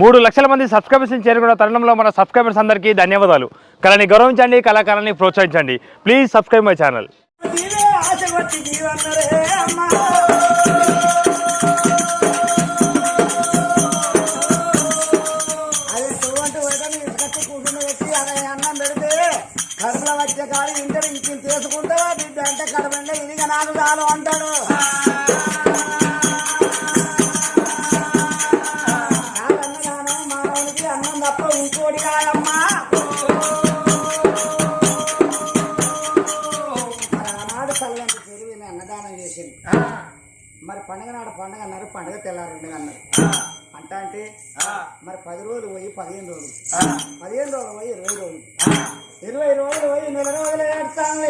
మూడు లక్షల మంది సబ్స్క్రైబర్స్ని చేరుకున్న తరుణంలో మన సబ్స్క్రైబర్స్ అందరికీ ధన్యవాదాలు. కళని గౌరవించండి కళాకారాన్ని ప్రోత్సహించండి. ప్లీజ్ సబ్స్క్రైబ్ మై ఛానల్ వచ్చే కాడి ఇంటర్ ఇంటి చేసుకుంటావా బిడ్డ అంటే కడబండి ఇదిగా నాకు చాలు అంటాడు. మరి పండగ నాడు పండగ అన్నారు పండగ తెల్లారండి అన్నారు. అంట అంటే మరి పది రోజులు పోయి పదిహేను రోజులు. పదిహేను రోజులు పోయి ఇరవై రోజులు. ఇరవై రోజులు పోయి నెల రోజులు ఏడుస్తాను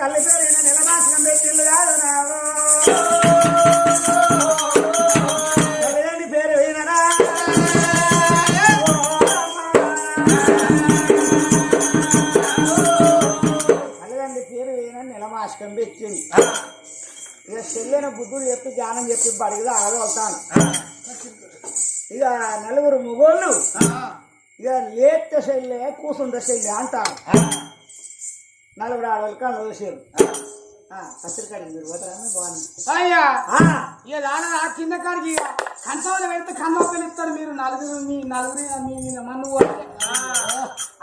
తల్లి పేరు నెల నాశనం పెట్టిల్లు కాదు నాడు. చెల్లెన బుద్ధుడు చెప్పి జ్ఞానం చెప్పి బడిగా ఆగలుగుతాను ఇక నలుగురు మొగోళ్ళు ఇక లేత శైలే కూసుండ శైలి అంటారు. నలుగురు ఆడవాళ్ళు కళ్ళు చూసారు కత్తిరికాడి మీరు పోతారా? బాగుంది. అయ్యా! ఆ, ఇక దాని ఆ కింద కాడికి కంచంలో పెడితే కన్ను పిలుస్తారు మీరు నలుగురు మీ నలుగురు మీ మన్ను పోతే.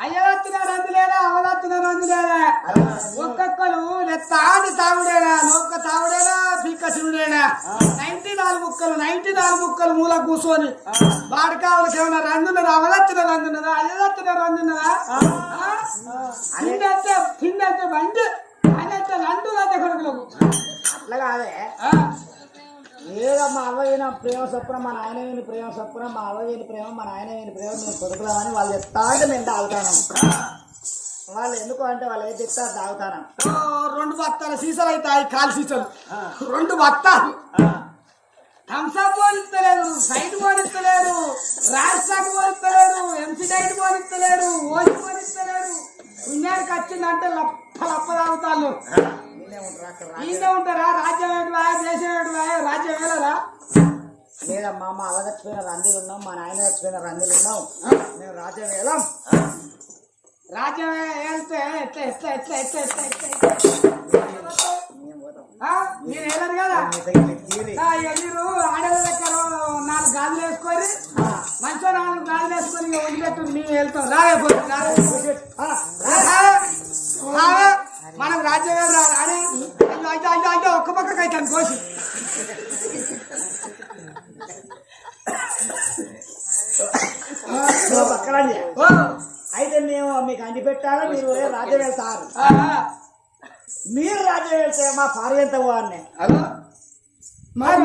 అయ్యదత్తిన రంది లేదా అవదత్తిన రంది లేదా ఒక్కొక్కరు తాడి తాగుడేనా? నొక్క తాగుడేనా? పీక్క శివుడేనా నైన్టీ నాలుగు ముక్కలు నైన్టీ నాలుగు ముక్కలు మూల కూర్చొని వాడి కావాల్సి ఏమైనా రందున్నదా అవదత్తిన రందున్నదా అయ్యదత్తిన రందున్నదా తిండంటే తిండంటే బండి ఆయన రండు రంది కొడుకులకు అట్లా కాదే. ఆ. ఏదో మా అవ్వ విన ప్రేమ సొప్పున మా నాయన విని ప్రేమ సొప్పున మా అవ్వ విని ప్రేమ మా నాయన విని ప్రేమ మేము కొడుకులామని వాళ్ళు చెప్తా అంటే మేము తాగుతాను వాళ్ళు ఎందుకు అంటే వాళ్ళు ఏది చెప్తా తాగుతాను రెండు బత్తాలు సీసాలు అవుతాయి కాలు సీసాలు. రెండు బత్తాలు థమ్స్అప్ పోనిస్తలేరు సైడ్ పోనిస్తలేరు రాజస్థాన్ పోనిస్తలేరు ఎంసీ డైట్ పోనిస్తలేరు ఓసి పోనిస్తలేరు పుణ్యానికి వచ్చిందంటే లప్ప లప్ప తాగుతాను. ఈయన ఉంటారా? రాజ్యం ఏంటివా దేశం ఏంటివా రాజ్యం వెళ్ళరా లేదమ్మా మా అవ్వ చచ్చిపోయిన రందులు ఉన్నాం మా నాయన చచ్చిపోయిన రందులు ఉన్నాం మేము రాజ్యం వేలం. రాజ్యం వెళ్తే ఎట్లా ఎట్లా ఎట్లా ఎట్లా ఎట్లా ఎట్లా? మీరు వెళ్ళరు కదా? మీరు ఆడల దగ్గర నాలుగు గాజులు వేసుకొని మంచిగా నాలుగు గాజులు వేసుకొని వదిలిపెట్టు మేము వెళ్తాం రావే అయితే కోసి ఓ, అయితే మేము మీకు అండి పెట్టాలా మీరు రాజ్యం వెళ్తారు. మీరు రాజ్యం వెళ్తే మా భార్య ఎంత అదో. మరి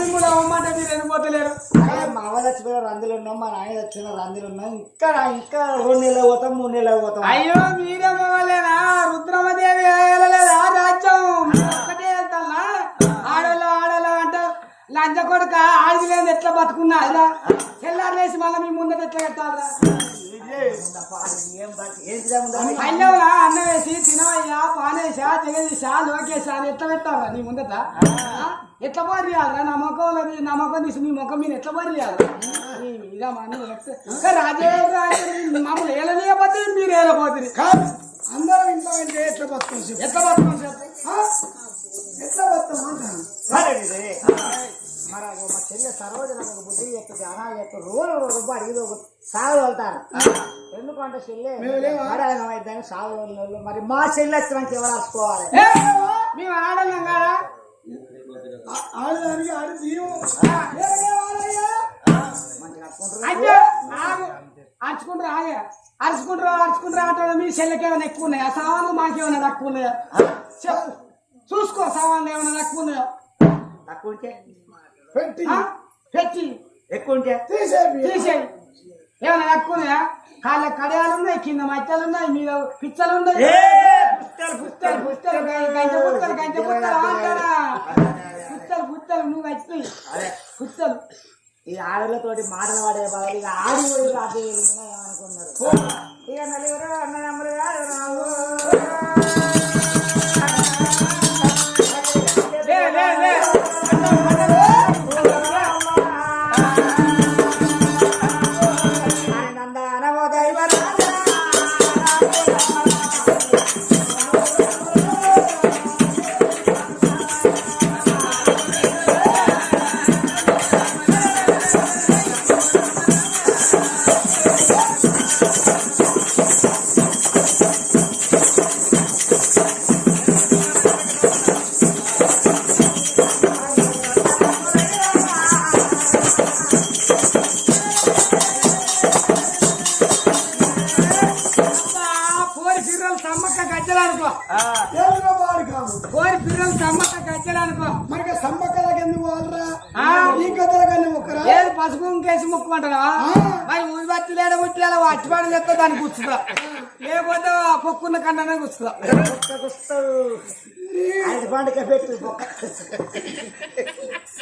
మిమ్మల్ని అమ్మంటే మీరు ఎందుకు పోతలేరు? మా అవ్వ చచ్చిపోయిన రందులు ఉన్నాం మా నాయన చచ్చిపోయిన రందులు ఉన్నాం. ఇంకా ఇంకా రెండు నెలలు పోతాం మూడు నెలలు పోతాం. అయ్యో మీరే పోవాలేనా రుద్రమదేవి వెళ్ళలేదా రాజ్యం. లంచ కొడుక ఆడిది లేదు ఎట్లా బతుకున్నా? ఇలా తెల్లారేసి మళ్ళీ మీ ముందట ఎట్లా చేద్దాం పల్లెవులా అన్నం వేసి తినవయ్యా పానేసా జగదీశా లోకేశా అని ఎట్లా పెట్టారా నీ ముందట? ఎట్లా పోరియాలరా నా ముఖంలో నీ- ముఖం తీసి మీ ముఖం మీద ఎట్లా పోరియాలి ఇదా మన రాజేంద్ర మమ్మల్ని ఏలనీయపోతే మీరు ఏలపోతుంది అందరూ ఇంట్లో అంటే ఎట్లా బతుకుని ఎట్లా ఆ? ఎట్లా బతుకుని అంటాను అగో మా చెల్లె సరోజన బుద్ధి చెప్తుంది అనాలు చెప్తారు రోజు ఒక రూపాయి అడిగి ఒక సాగు వెళ్తారు ఎందుకంటే చెల్లె మరి ఆయన అయిద్దని సాగు వాళ్ళు మరి మా చెల్లె వచ్చినాక ఎవరు రాసుకోవాలి? మేము ఆడలేం కదా? ఆడదానికి ఆడు అరుచుకుంటారు ఆగే. అరుచుకుంటారు అరుచుకుంటారు అంటే మీ చెల్లెకి ఏమైనా ఎక్కువ ఉన్నాయా? సామాన్లు మాకేమైనా తక్కువ ఉన్నాయా? చూసుకో సామాన్లు ఏమైనా తక్కువ ఉన్నాయా? తక్కువ ఉంటే పెట్టి. పెట్టి. ఎక్కువ ఉంటే? తీసేయి ఏమైనా తక్కువ ఉన్నాయా కాళ్ళ కడయాలు ఉన్నాయి కింద మట్టలు ఉన్నాయి మీద పిచ్చలు ఉన్నాయి పుస్తలు పుస్తలు పుస్తలు గంట పుస్తలు గంట పుస్తలు అంటారా పుస్తలు పుస్తలు నువ్వు వచ్చి పుస్తలు. ఈ ఆడలతోటి మాటలు పడే బదులు ఇక ఆడి రాజే ఏమనుకున్నారు ఇక నలుగురు అన్నదమ్ములుగా రావు. కన్నా కూర్చుందా ఐదు పండుగ పెట్టు బొక్క.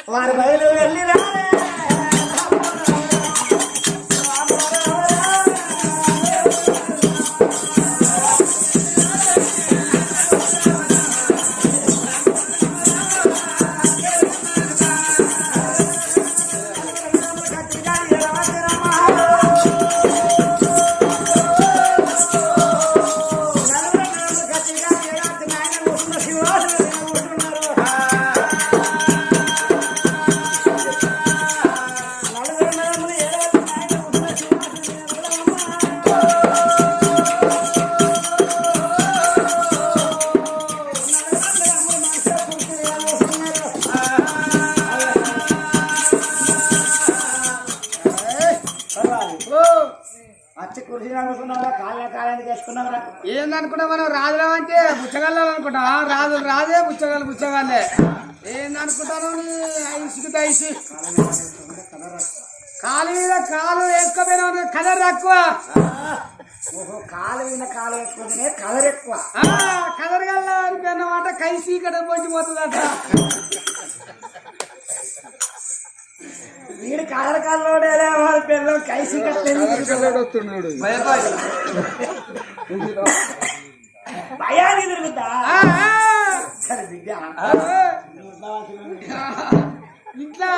వారి బయలు వెళ్ళిరా అనుకున్నారా కాళ్ళ కాలానికి ఏందనుకున్నా మనం? రాజులం అంటే బుచ్చగల్లు అనుకుంటా రాజు రాజే బుచ్చగల్లు బుచ్చగల్లే ఏందనుకుంటాను నీ ఐసుకు దైసి కాలు మీద కాలు వేసుకోపోయినా కలర్ తక్కువ. ఓహో కాలు మీద కాలు వేసుకుంటేనే కలర్ ఎక్కువ. కలర్ గల్లా అనిపోయినమాట కైసి ఇక్కడ పోయి పోతుందట. వీడు కలర్ కల్లోడే వాళ్ళ పిల్లలు కైసి కట్టలేదు. భయాన్ని తిరుగుతా సరే బిడ్డ ఇంట్లో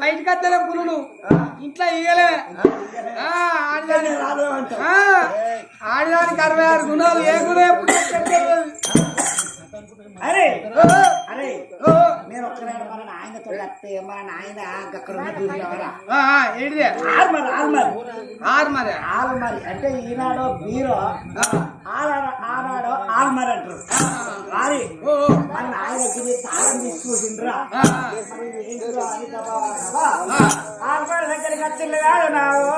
బయటకు వద్దలే పులులు. ఇంట్లో ఇయ్యలే. ఆ, ఆడదాని రాదు అంట ఆ, ఆడదానికి అరవై ఆరు గుణాలు ఏ గుణం. అరే అరే నేను ఒక్కనాడు మన నాయనతో వస్తే మన నాయన అక్కడ ఏంటిదే ఆల్మర్ ఆల్మర్. ఆరు మరి ఆల్మరి అంటే ఈనాడో బీరో ఆనాడో ఆల్మర్ అంటారు. వారి మన నాయనకి తాళం తీసుకుంటుండ్రా. ఆల్మర్ దగ్గరికి వచ్చింది కాదు నావు.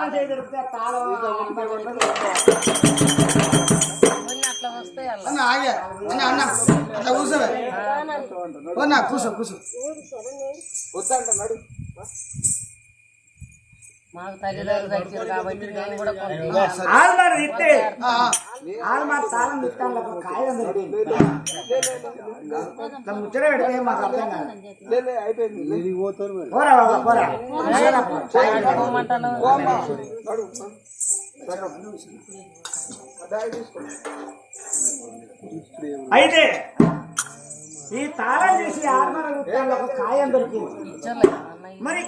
తాళం దొరికితే తాళం ఆల్మర్ ఉండదు. అన్న ఆగే. అన్న అన్న అట్లా కూర్చోవే. కూర్చో కూర్చో. మాకు తల్లిదండ్రులు తెచ్చారు కాబట్టి నేను కూడా కొంత ఆల్మర్ ఇస్తే ఆ, ఆ. ఆల్మర్ తాళం ఇస్తాను ఒక కాగితం దొరికింది ఇట్లా ముచ్చట పెడితే మాకు అర్థం కాదు పోరా బాబా పోరా పోరా, పోరా. పోమంటాను అయితే ఈ తాళం చేసి గుట్టాలో ఒక కాయం దొరికింది. మరి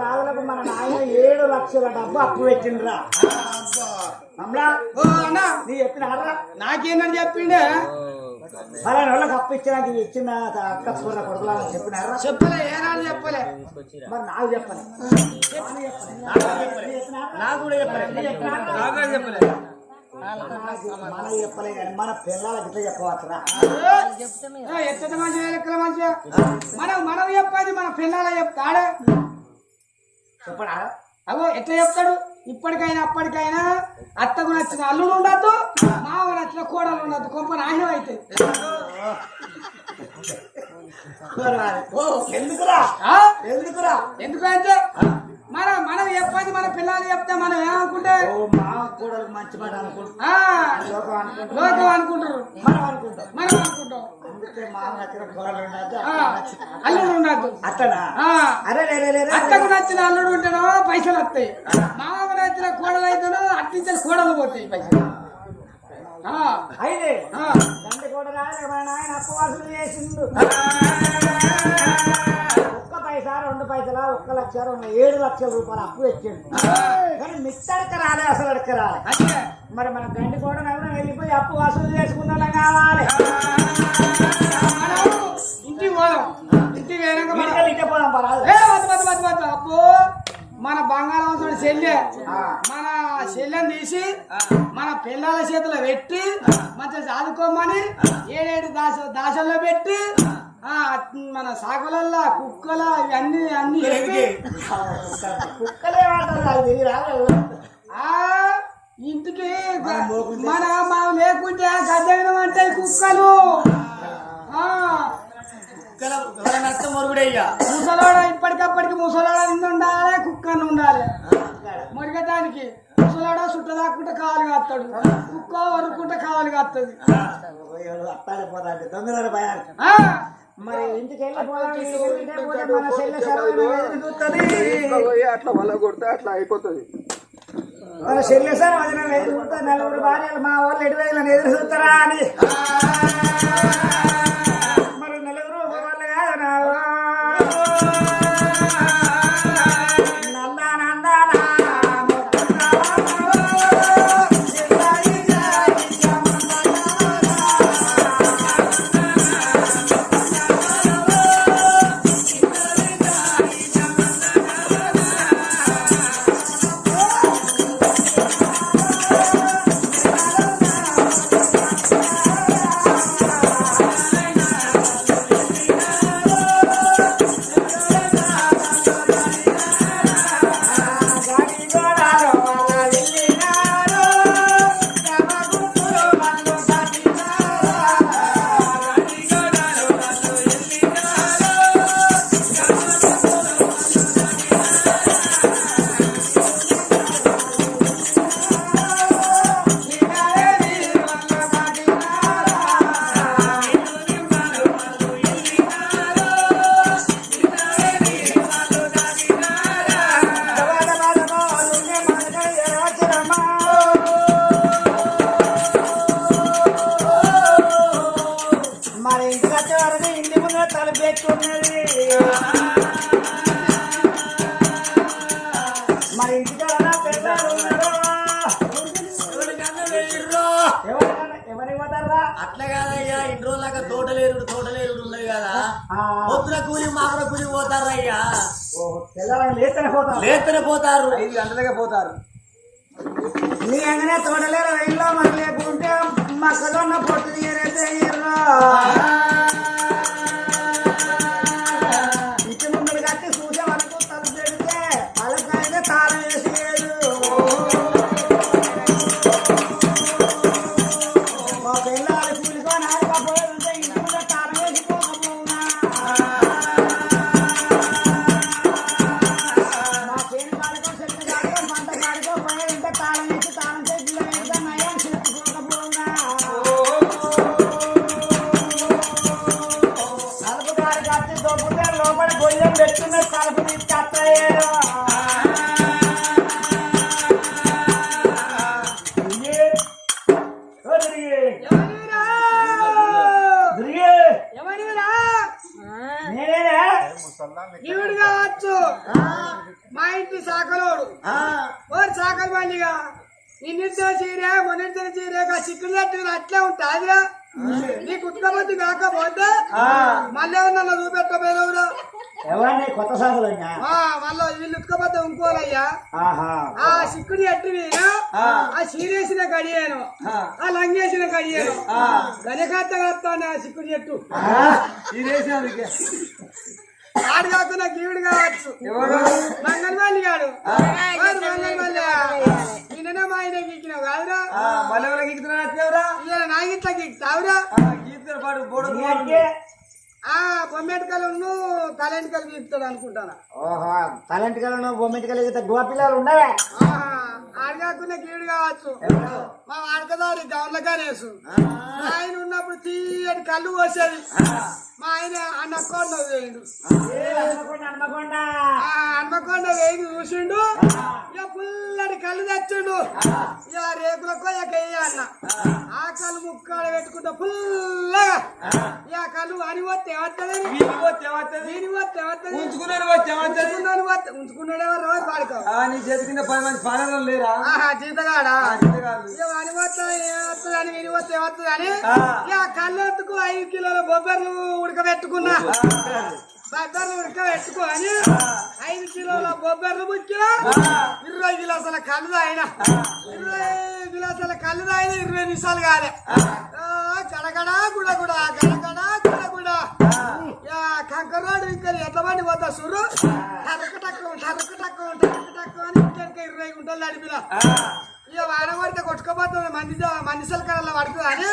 రాజులకు మన నాయన ఏడు లక్షల డబ్బు అప్పు పెట్టిండ్రా. అమ్లా ఓ అన్న నీ చెప్పిన అర్రా నాకేందని చెప్పిండే? వాళ్ళకి అప్పు ఇవి ఇచ్చిన అక్క కూర కొడుకులా చెప్పిన అర్రా చెప్పలే ఏనాడు చెప్పలే? మరి నాకు చెప్పండి నాకు కూడా చెప్పండి నాకే చెప్పలే. మన చెప్పలే కానీ మన పిల్లలకి ఇట్లా చెప్పవచ్చురా. మంచిగా ఎక్కడ మంచిగా మనం మనం చెప్పాలి మన పిల్లల చెప్తాడే? చెప్పడా? అవో ఎట్లా చెప్తాడు? ఇప్పటికైనా అప్పటికైనా అత్తకు నచ్చిన అల్లుడు ఉండద్దు మావ నచ్చిన కోడలు ఉండద్దు కొంప నాయనం అయితే ఎందుకురా? ఆ? ఎందుకురా? ఎందుకంటే మనం మనం చెప్పాలి మన పిల్లలు చెప్తే మనం ఏమనుకుంటే మంచి మాట అనుకుంటా లోకం అనుకుంటారు. మనం అనుకుంటాం. మనం అనుకుంటాం. అల్లుడు ఉండద్దు. రే. అత్తకు నచ్చిన అల్లుడు ఉంటేనో పైసలు వస్తాయి. మామకు నచ్చిన కోడలు అయితేనో అట్టించిన కోడలు పోతాయి పైసలు. అయితే కూడా రాలే మా నాయన అప్పు వసూలు చేసిండు ఒక్క పైసా రెండు పైసలా ఒక్క లక్ష రెండు ఏడు లక్షల రూపాయలు అప్పు తెచ్చిండు. కానీ మిత్తడక రాలే అసలు అడక రాలే. మరి మన గండి కూడా వెళ్ళిపోయి అప్పు వసూలు చేసుకున్న కావాలి. మన బంగాళాంశుడు చెల్లె. మన చెల్లెని తీసి మన పిల్లల చేతిలో పెట్టి మంచిగా చదువుకోమని ఏడేడు దాస దాసల్లో పెట్టి మన సాగులల్లో కుక్కల ఇవన్నీ అన్ని కుక్కలే వాడతారు ఇంటికి మన మనం లేకుంటే గద్దెనం అంటే కుక్కలు. ఆ ముసలోడ ఇప్పటికప్పటికి ముసలోడ నిండు ఉండాలి కుక్కను ఉండాలి మురిగటానికి ముసలోడ చుట్ట దాక్కుంటే కావాలి కాస్తాడు కుక్క వరుకుంటే కావాలి కాస్తుంది మరి ఇంటికి. అట్లా వల్ల కొడితే అట్లా అయిపోతుంది. మన చెల్లె సార్ నలుగురు భార్యలు మా వాళ్ళు ఎటువైలను ఎదురు చూస్తారా అని. లేతనే పోతారు. ఐదు గంటలకే పోతారు. నీ అంగనే తోటలేరు వెళ్ళో మరి లేకుంటే మక్కలున్న పొట్టు తీరైతే ఇంటి దొబ్బుతే లోపల గొయ్యం పెట్టుకున్న తలుపు తీసుకొస్తాయేమో ఆ లంగేసిన కడియాను గనకాత కడతాను ఆ. సిక్కుడి చెట్టు. ఆడు కాకుండా గీవుడు కావచ్చు. మంగళవల్లి గాడు. వాడు మంగళవల్లి నిన్ననే మా ఆయన గీకినావు కాదురా? మళ్ళీ ఎవరికి ఎక్కుతున్నారా ఇవాళ నా ఇట్లా గీకుతావురా? గీతలు పాడు బోడ నీ అంటే ఆ బొమ్మెటకలు తలెంటకలు గీకుతాడు అనుకుంటాను? ఓహో తలంటికలను బొమ్మింటికలు ఎగితే గోపిల్లలు ఉండవే? కాకుండా గీవుడు కావచ్చు. మా వాడకదారి మా ఆయన ఉన్నప్పుడు తీయటి కళ్ళు పోసేది మా ఆయన అన్నకొండ వేయండు. హన్మకొండ హన్మకొండ? ఆ హన్మకొండ వేయి చూసిండు? పుల్లటి కళ్ళు తెచ్చిండు. ఇక రేకులకు అన్న. ఆ కళ్ళు ముక్కాలు పెట్టుకుంటా ఫుల్లగా ఇక కళ్ళు అని పోతే ఏమవుతుంది? దీని పోతే ఏమవుతుంది? ఉంచుకున్నాను పోతే ఉంచుకున్నాడు ఎవరు రోజు పాడుకో. ఆ, నీ చేతి కింద పది మంది పాలనలు లేరా? జీతగాడా. ఇక అని పోతే ఏమవుతుంది అని విని పోతే ఏమవుతుంది అని ఇక కళ్ళెత్తుకు ఐదు కిలోల బొబ్బర్లు ఉడకబెట్టుకున్నా. బొబ్బర్లు అని ఐదు కిలో కొబ్బరి ముక్కిన ఇరవై గిలాసాల కళ్ళు తాగిన. ఇరవై గిలాసాల కళ్ళు తాగిన ఇరవై నిమిషాలు కాలే. కడగడ గుడ గుడ గడగడ గుడ గుడ. కంకరోడు ఇంకా ఎంతమంది పోతా సురు టరకు టక్కు టరకు టక్కు టరకు టక్కు అని ఇంకా ఇరవై గుంటలు నడిపిన. ఇక వాడ పడితే కొట్టుకోపోతుంది. మంది మనిషిల కళ్ళ పడుతుంది అని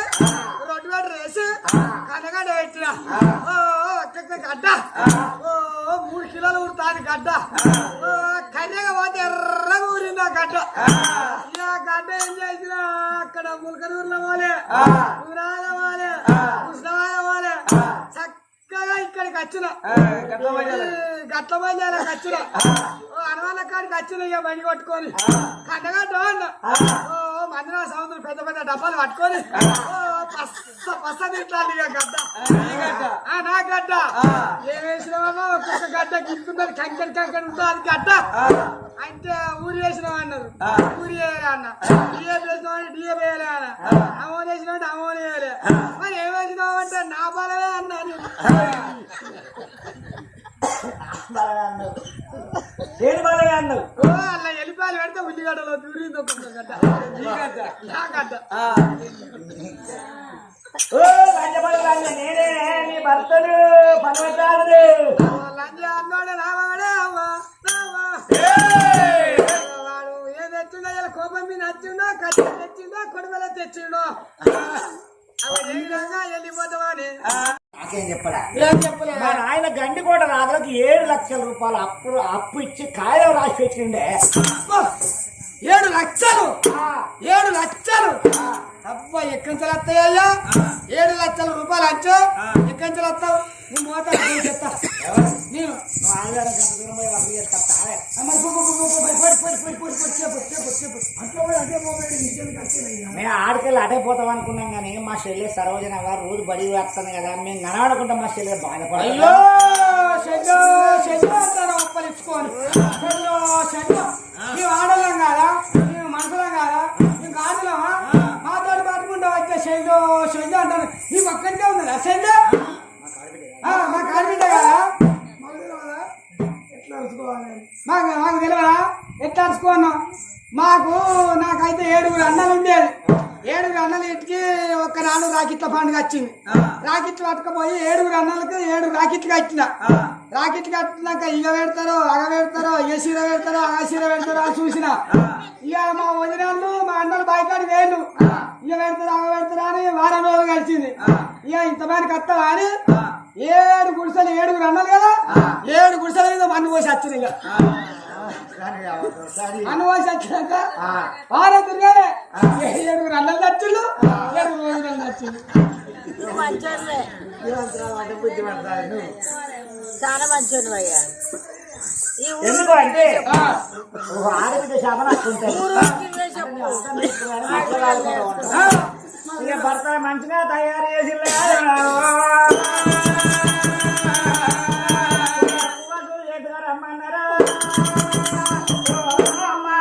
రొడ్డు గడ్డ వేసి కనగడ్డ పెట్టిన. గడ్డ. ఓ మూడు కిలోలు ఊరుతాది గడ్డ. కర్రెగా పోతే ఎర్రగా ఊరింది ఆ గడ్డ. ఇక గడ్డ ఏం చేసిన అక్కడ ములకనూరులో పోలే. ఊరాల పోలే. కృష్ణవాడ పోలే. ఇక్కడికి వచ్చిన. గట్ల బయలుదేరాక వచ్చిన. అనవాళ్ళ కాడికి వచ్చిన ఇక బండి కొట్టుకొని. కండగడ్డ మందిరా సముద్రం పెద్ద పెద్ద డబ్బాలు పట్టుకొని. తింటాను ఇక గడ్డ ఆ, నా గడ్డ. ఏం వేసినావన్నా ఒక్కొక్క గడ్డ గిట్టున్నది కంకడి కంకడి ఉంటుంది అది గడ్డ. అంటే ఊరి వేసినావు అన్నారు. ఊరి వేయాలి అన్న. డిఏ వేసినావు డిఏ వేయాలి అన్న. అమౌన్ వేసినావు అమౌన్ వేయాలి. మరి ఏం అంటే నా బలమే అన్నా నేను. బాగా అన్నావు అన్నావు ఓ అలా ఎల్లిపాయలు పెడితే ఉల్లిగడ్డలో దూరింది ఒక్కొక్క గడ్డ నా గడ్డ ఓ నేనే నీ భర్తను లంజ రావాడే రావా వాడు ఏం తెచ్చిండో ఇలా కోపం మీద నచ్చిండో కట్టి తెచ్చిండో కొడుమల తెచ్చిండో అవి ఏ విధంగా వెళ్ళిపోతావా నాకేం చెప్పలే. ఏం చెప్పలే? మా నాయన గండికోట రాజులకు ఏడు లక్షల రూపాయలు అప్పు అప్పు ఇచ్చి కాయలు రాసి పెట్టిండే! ఏడు లక్షలు? ఏడు లక్షలు? అబ్బా ఎక్కంచెలు వస్తాయ్యా ఏడు లక్షల రూపాయలు అంచు ఎక్కంచెలు వస్తావు నువ్వు మోత చెప్తా నేను ఆంధ్రాలో గంట దూరం పోయి వర్క్ వచ్చినాయి. మేము ఆడికెళ్ళి అటే పోతాం అనుకున్నాం కానీ మా చెల్లె సరోజన గారు రోజు బడి వేస్తుంది కదా మేము నడవడుకుంటాం మా చెల్లె బాధపడాలి మేము ఆడలేం కాదా ఒక్కరికే ఉన్నదా. మా కదా. మాకు మాకు తెలియదా ఎట్లా అరుచుకున్నాం మాకు నాకైతే ఏడుగురు అన్నలు ఉండేది. ఏడుగురు అన్నలు ఇంటికి ఒక్క నాలుగు రాకెట్ల పండుగ వచ్చింది రాకెట్లు పట్టుకపోయి ఏడుగురు అన్నలకు ఏడు రాకెట్లు కట్టిన. రాకెట్లు కట్టినాక ఇగ పెడతారో అగ పెడతారో ఏ సీర పెడతారో ఆ సీర పెడతారో అని చూసిన. ఇక మా వదినాళ్ళు మా అన్నలు బాయికాడి వేళ్ళు ఇక పెడతారు అగ పెడతారా అని వారం రోజులు కలిసింది ఇక ఇంతమందికి వస్తావా అని ఏడు గుడిసెలు ఏడుగురు అన్నలు కదా? ఏడు గుడిసెల మీద మన్ను పోసి వచ్చింది ఇక. మన్ను పోసి వచ్చినాక వారం తిరిగానే ఏడుగురు అన్నలు నచ్చిండు ఏడుగురు రోజులు చాలా మంచోళ్ళు అయ్యా. ఎందుకు అంటే ఆడబిడ్డ శాప నచ్చుంటాయి ఊరికే చెప్పు. ఇక భర్త మంచిగా తయారు చేసి రమ్మన్నారా? చూడరా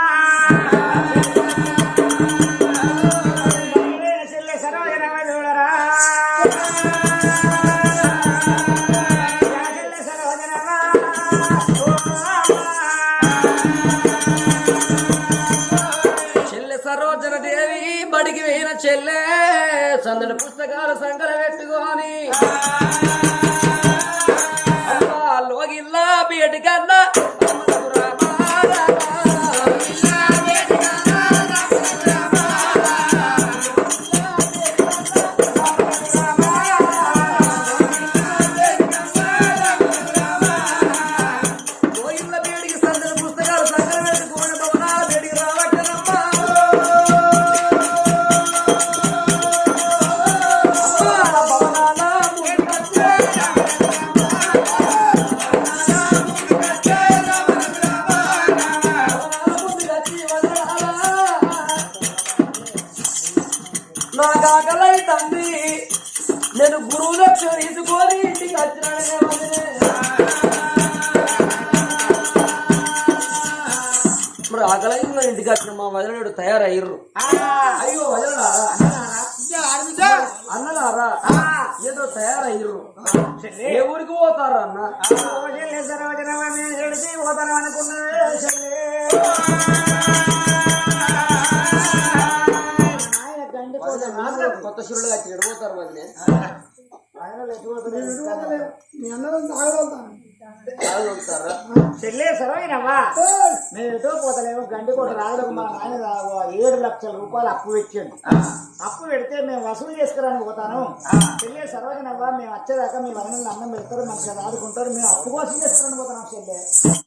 ఏదో తయారయ్యర్రు. ఏ ఊరికి పోతారా అన్న? పోతాను కొత్త శిరుడు వచ్చి ఎడిపోతారు మరి ఆయన మీ అందరం తాగలుగుతాను చెల్లే సరవైనవా మేము ఎటో పోతలేము గండి కోట రాగలకు మా నాయన ఏడు లక్షల రూపాయలు అప్పు పెట్టిండు. అప్పు పెడితే మేము వసూలు చేసుకురాని పోతాను. చెల్లే సరవైనవా మేము వచ్చేదాకా మీ వరణలు అన్నం పెడతారు మంచిగా ఆడుకుంటారు మేము అప్పు కోసం చేసుకురాని పోతాం చెల్లె.